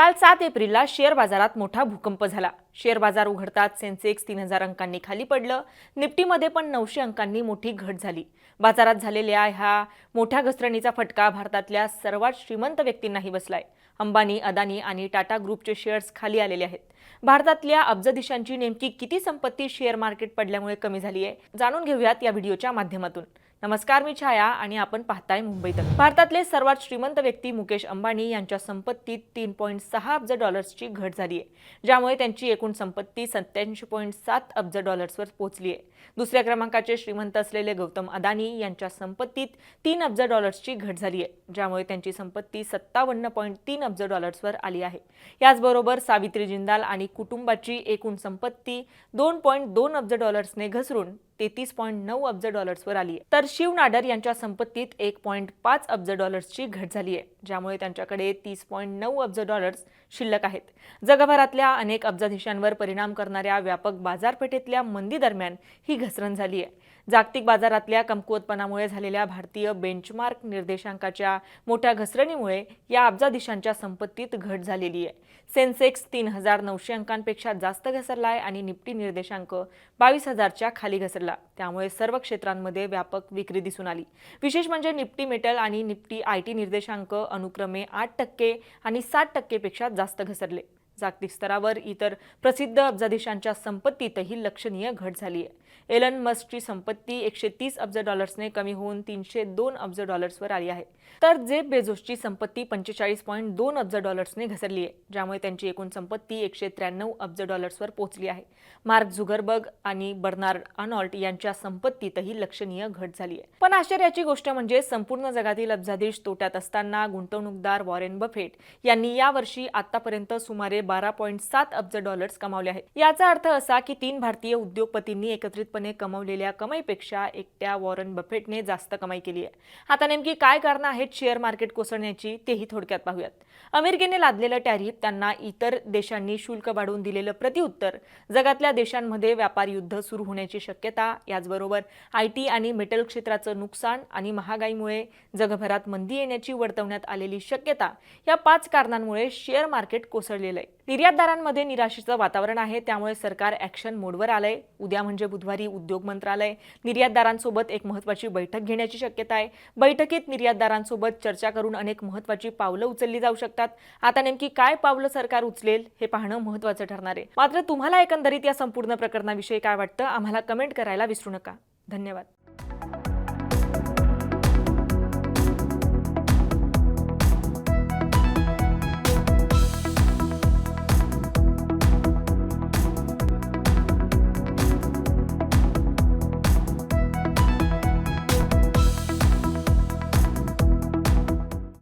काल सात एप्रिलला शेअर बाजारात मोठा भूकंप झाला. शेअर बाजार उघडताच सेन्सेक्स तीन हजार अंकांनी खाली पडलं. निफ्टीमध्ये पण नऊशे अंकांनी मोठी घट झाली. बाजारात झालेल्या ह्या मोठ्या घसरणीचा फटका भारतातल्या सर्वात श्रीमंत व्यक्तींनाही बसलाय. अंबानी अदानी आणि टाटा ग्रुपचे शेअर्स खाली आलेले आहेत. भारतातल्या अब्जदिशांची नेमकी किती संपत्ती शेअर मार्केट पडल्यामुळे कमी झाली आहे जाणून घेऊयात या व्हिडिओच्या माध्यमातून. नमस्कार मी छाया आणि आपण पाहताय मुंबई तक. भारतातले सर्वात श्रीमंत व्यक्ती मुकेश अंबानी यांच्या संपत्तीत तीन पॉईंट सहा अब्ज डॉलर्सची घट झाली आहे ज्यामुळे त्यांची एकूण संपत्ती सत्याऐंशी पॉईंट सात अब्ज डॉलर्सवर पोहोचली आहे. दुसऱ्या क्रमांकाचे श्रीमंत असलेले गौतम अदानी यांच्या संपत्तीत तीन अब्ज डॉलर्सची घट झाली आहे ज्यामुळे त्यांची संपत्ती सत्तावन्न पॉईंट तीन अब्ज डॉलर्सवर आली आहे. याचबरोबर सावित्री जिंदाल आणि कुटुंबाची एकूण संपत्ती दोन पॉईंट दोन अब्ज डॉलर्सने घसरून तेहतीस पॉईंट नऊ अब्ज डॉलर्सवर आली आहे. तर शिव नाडर यांच्या संपत्तीत एक पॉईंट पाच अब्ज डॉलर्सची घट झाली आहे ज्यामुळे त्यांच्याकडे तीस पॉईंट नऊ अब्ज डॉलर्स शिल्लक आहेत. जगभरातल्या अनेक अब्जाधीशांवर परिणाम करणाऱ्या व्यापक बाजारपेठेतल्या मंदी दरम्यान ही घसरण झाली आहे. जागतिक बाजारातल्या कमकुवतपणामुळे झालेल्या भारतीय बेंचमार्क निर्देशांकाच्या मोठ्या घसरणीमुळे या अब्जाधीशांच्या संपत्तीत घट झालेली आहे. सेन्सेक्स तीन हजार नऊशे अंकांपेक्षा जास्त घसरला आहे आणि निफ्टी निर्देशांक बावीस हजारच्या खाली घसरला. त्यामुळे सर्व क्षेत्रांमध्ये व्यापक विक्री दिसून आली. विशेष म्हणजे निफ्टी मेटल आणि निफ्टी आय टी निर्देशांक अनुक्रमे आठ टक्के आणि सात टक्केपेक्षा जास्त घसरले. जागतिक स्तरावर इतर प्रसिद्ध अब्जाधीशांच्या संपत्तीतही लक्षणीय घट झाली आहे. एलन मस्कची संपत्ती एकशे तीस अब्ज डॉलर्सने कमी होऊन तीनशे दोन अब्ज डॉलर्सवर आली आहे. तर जेब बेझोसची संपत्ती पंचेचाळीस पॉईंट दोन अब्ज डॉलर्सने घसरली आहे ज्यामुळे त्यांची एकूण संपत्ती एकशे त्र्याण्णव अब्ज डॉलर्सवर पोहोचली आहे. मार्क झुगरबर्ग आणि बर्नार्ड अनॉल्ट यांच्या संपत्तीतही लक्षणीय घट झाली आहे. पण आश्चर्याची गोष्ट म्हणजे संपूर्ण जगातील अब्जाधीश तोट्यात असताना गुंतवणूकदार वॉरेन बफेट यांनी यावर्षी आतापर्यंत सुमारे बारा पॉईंट सात अब्ज डॉलर्स कमावले आहेत. याचा अर्थ असा की तीन भारतीय उद्योगपतींनी एकत्रितपणे कमवलेल्या कमाईपेक्षा एकट्या वॉरन बफेटने जास्त कमाई केली आहे. आता नेमकी काय कारणं आहेत शेअर मार्केट कोसळण्याची तेही थोडक्यात पाहूयात. अमेरिकेने लादलेलं टॅरिफ त्यांना इतर देशांनी शुल्क वाढवून दिलेलं प्रतिउत्तर जगातल्या देशांमध्ये व्यापार युद्ध सुरू होण्याची शक्यता याचबरोबर आय टी आणि मेटल क्षेत्राचं नुकसान आणि महागाईमुळे जगभरात मंदी येण्याची वर्तवण्यात आलेली शक्यता या पाच कारणांमुळे शेअर मार्केट कोसळलेलं आहे. निर्यातदारांमध्ये निराशेचं वातावरण आहे त्यामुळे सरकार ॲक्शन मोडवर आलंय. उद्या म्हणजे बुधवारी उद्योग मंत्रालय निर्यातदारांसोबत एक महत्त्वाची बैठक घेण्याची शक्यता आहे. बैठकीत निर्यातदारांसोबत चर्चा करून अनेक महत्त्वाची पावलं उचलली जाऊ शकतात. आता नेमकी काय पावलं सरकार उचलेल हे पाहणं महत्त्वाचं ठरणार आहे. मात्र तुम्हाला एकंदरीत या संपूर्ण प्रकरणाविषयी काय वाटतं? आम्हाला कमेंट करायला विसरू नका. धन्यवाद.